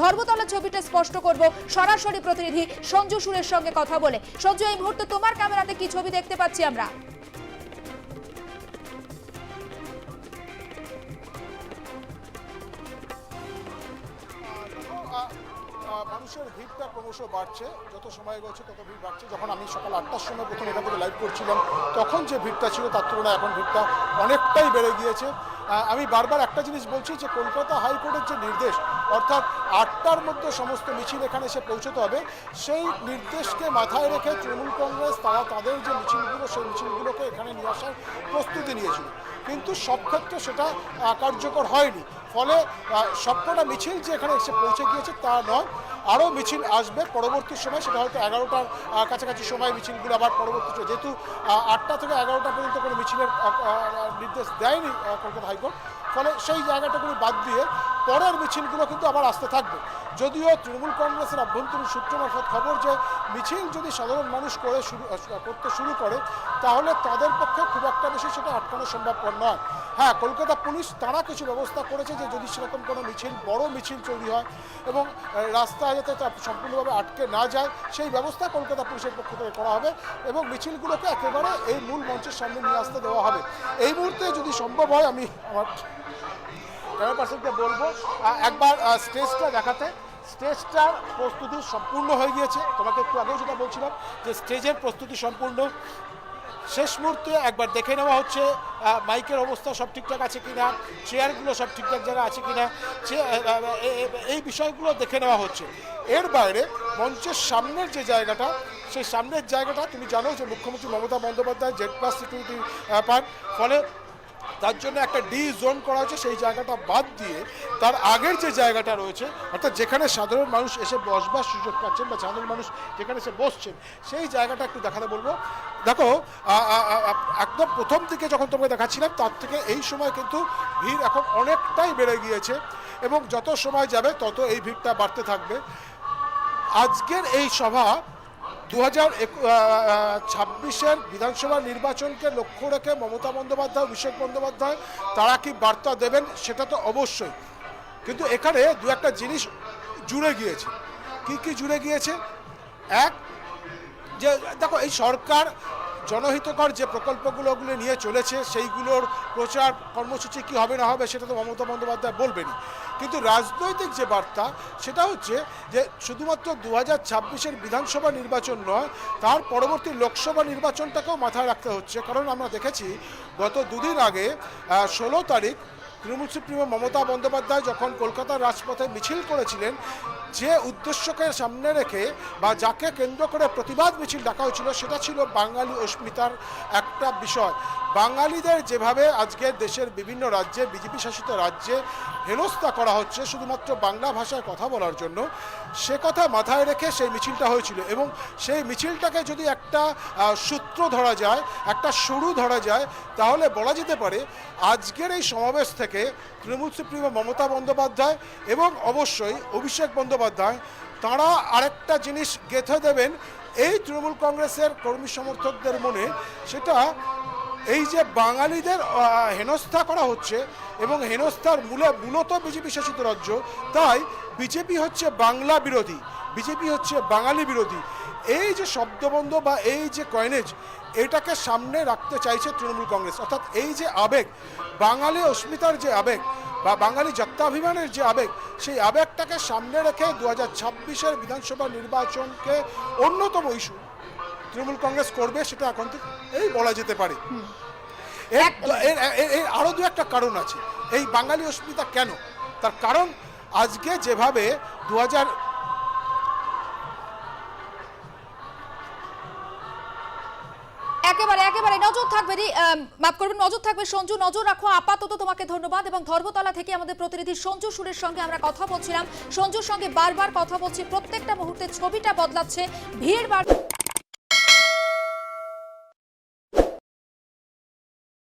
ধর্মতলা ছবিটা স্পষ্ট করব। সরাসরি প্রতিনিধি সঞ্জু সুরের সঙ্গে কথা বলে। সঞ্জু, এই মুহূর্তে তোমার ক্যামেরাতে কি ছবি দেখতে পাচ্ছি আমরা? মানুষের ভিড়টা ক্রমশ বাড়ছে। যত সময় গেছে তত ভিড় বাড়ছে। যখন আমি সকাল আটটার সময় প্রথম এখান থেকে লাইভ করছিলাম, তখন যে ভিড়টা ছিল তার তুলনায় এখন ভিড়টা অনেকটাই বেড়ে গিয়েছে। আমি বারবার একটা জিনিস বলছি যে, কলকাতা হাইকোর্টের যে নির্দেশ, অর্থাৎ আটটার মধ্যে সমস্ত মিছিল এখানে এসে পৌঁছতে হবে, সেই নির্দেশকে মাথায় রেখে তৃণমূল কংগ্রেস তারা তাদের যে মিছিলগুলো, সেই মিছিলগুলোকে এখানে নিয়ে আসার প্রস্তুতি নিয়েছিল। কিন্তু সব ক্ষেত্রে সেটা কার্যকর হয়নি। ফলে সবকটা মিছিল যে এখানে এসে পৌঁছে গিয়েছে তা নয়, আরও মিছিল আসবে পরবর্তী সময়, সেটা হয়তো এগারোটার কাছাকাছি সময় মিছিলগুলো আবার পরবর্তী সময়- যেহেতু আটটা থেকে এগারোটা পর্যন্ত কোনো মিছিলের নির্দেশ দেয়নি কলকাতা হাইকোর্ট, ফলে সেই জায়গাটাগুলি বাদ দিয়ে পরের মিছিলগুলো কিন্তু আবার আসতে থাকবে। যদিও তৃণমূল কংগ্রেসের অভ্যন্তরীণ সূত্র মারফত খবর যে, মিছিল যদি সাধারণ মানুষ করে শুরু করতে শুরু করে, তাহলে তাদের পক্ষে খুব একটা বেশি সেটা আটকানো সম্ভবপর নয়। হ্যাঁ কলকাতা পুলিশ, তারা কিছু ব্যবস্থা করেছে যে, যদি সেরকম কোনো মিছিল, বড় মিছিল তৈরি হয় এবং রাস্তায় যাতে সম্পূর্ণভাবে আটকে না যায়, সেই ব্যবস্থা কলকাতা পুলিশের পক্ষ থেকে করা হবে এবং মিছিলগুলোকে একেবারে এই মূল মঞ্চের সামনে নিয়ে আসতে দেওয়া হবে। এই মুহূর্তে যদি সম্ভব হয়, আমি আমার ক্যামেরা পার্সনকে বলব একবার স্টেজটা দেখাতে। স্টেজটার প্রস্তুতি সম্পূর্ণ হয়ে গিয়েছে। তোমাকে একটু আগেও যেটা বলছিলাম যে স্টেজের প্রস্তুতি সম্পূর্ণ। শেষ মুহূর্তে একবার দেখে নেওয়া হচ্ছে মাইকের অবস্থা সব ঠিকঠাক আছে কিনা, চেয়ারগুলো সব ঠিকঠাক জায়গা আছে এ- এ- এই বিষয়গুলো দেখে নেওয়া হচ্ছে। এর বাইরে মঞ্চের সামনের যে জায়গাটা, সেই সামনের জায়গাটা তুমি জানো যে মুখ্যমন্ত্রী Mamata Bandyopadhyay Z plus security পান। ফলে তার জন্য একটা ডি জোন করা হয়েছে, সেই জায়গাটা বাদ দিয়ে তার আগের যে জায়গাটা রয়েছে, অর্থাৎ যেখানে সাধারণ মানুষ এসে বসবার সুযোগ পাচ্ছেন বা সাধারণ মানুষ যেখানে এসে বসছেন, সেই জায়গাটা একটু দেখাতে বলব। দেখো একদম প্রথম দিকে যখন তোমাকে দেখাচ্ছিলাম, তার থেকে এই সময় কিন্তু ভিড় এখন অনেকটাই বেড়ে গিয়েছে এবং যত সময় যাবে, তত এই ভিড়টা বাড়তে থাকবে। আজকের এই সভা দু হাজার ছাব্বিশের বিধানসভা নির্বাচনকে লক্ষ্য রেখে মমতা বন্দ্যোপাধ্যায়, অভিষেক বন্দ্যোপাধ্যায়, তারা কি বার্তা দেবেন সেটা তো অবশ্যই। কিন্তু এখানে দু একটা জিনিস জুড়ে গিয়েছে। কি কি জুড়ে গিয়েছে? এক, যে দেখো, এই সরকার জনহিতকর যে প্রকল্পগুলো ওগুলো নিয়ে চলেছে, সেইগুলোর প্রচার কর্মসূচি কি হবে না হবে সেটা তো মমতা বন্দ্যোপাধ্যায় বলবেনই। কিন্তু রাজনৈতিক যে বার্তা, সেটা হচ্ছে যে শুধুমাত্র দু হাজার ছাব্বিশের বিধানসভা নির্বাচন নয়, তার পরবর্তী লোকসভা নির্বাচনটাকেও মাথায় রাখতে হচ্ছে। কারণ আমরা দেখেছি, গত দুদিন আগে ষোলো তারিখ তৃণমূল সুপ্রিমো মমতা বন্দ্যোপাধ্যায় যখন কলকাতার রাজপথে মিছিল করেছিলেন যে উদ্দেশ্যকে সামনে রেখে বা যাকে কেন্দ্র করে প্রতিবাদ মিছিল ডাকা হয়েছিল, সেটা ছিল বাঙালি অস্মিতার একটা বিষয়। বাঙালিদের যেভাবে আজকে দেশের বিভিন্ন রাজ্যে, বিজেপি শাসিত রাজ্যে হেনস্থা করা হচ্ছে শুধুমাত্র বাংলা ভাষায় কথা বলার জন্য। সে কথা মাথায় রেখে সেই মিছিলটা হয়েছিল এবং সেই মিছিলটাকে যদি একটা সূত্র ধরা যায়, একটা শুরু ধরা যায়, তাহলে বলা যেতে পারে আজকের এই সমাবেশ থেকে তৃণমূল সুপ্রিমো মমতা বন্দ্যোপাধ্যায় এবং অবশ্যই অভিষেক বন্দ্যোপাধ্যায়, তাঁরা আরেকটা জিনিস গেঁথে দেবেন, এই তৃণমূল কংগ্রেসের কর্মী সমর্থকদের মনে, সেটা এই যে বাঙালিদের হেনস্থা করা হচ্ছে এবং হেনস্থার মূলে, মূলত বিজেপি শাসিত রাজ্য, তাই বিজেপি হচ্ছে বাংলা বিরোধী, বিজেপি হচ্ছে বাঙালি বিরোধী। এই যে শব্দবন্ধ বা এই যে কয়েনেজ এটাকে সামনে রাখতে চাইছে তৃণমূল কংগ্রেস। অর্থাৎ এই যে আবেগ, বাঙালি অস্মিতার যে আবেগ বা বাঙালি যাত্রাভিমানের যে আবেগ, সেই আবেগটাকে সামনে রেখে দু হাজার বিধানসভা নির্বাচনকে অন্যতম ইস্যু তৃণমূল কংগ্রেস করবে সেটা এখন থেকে এই বলা যেতে পারে। এর আরও দু একটা কারণ আছে। এই বাঙালি অস্মিতা কেন? তার কারণ আজকে যেভাবে দু হাজার একেবারে একেবারে নজর থাকবে মাফ করবেন নজর থাকবে সঞ্জু। নজর রাখো আপাতত তোমাকে ধন্যবাদ এবং ধর্মতলা থেকে আমাদের প্রতিনিধি সঞ্জু সুরের সঙ্গে আমরা কথা বলছিলাম। সঞ্জুর সঙ্গে বারবার কথা বলছি প্রত্যেকটা মুহূর্তে ছবিটা বদলাচ্ছে ভিড় বাড়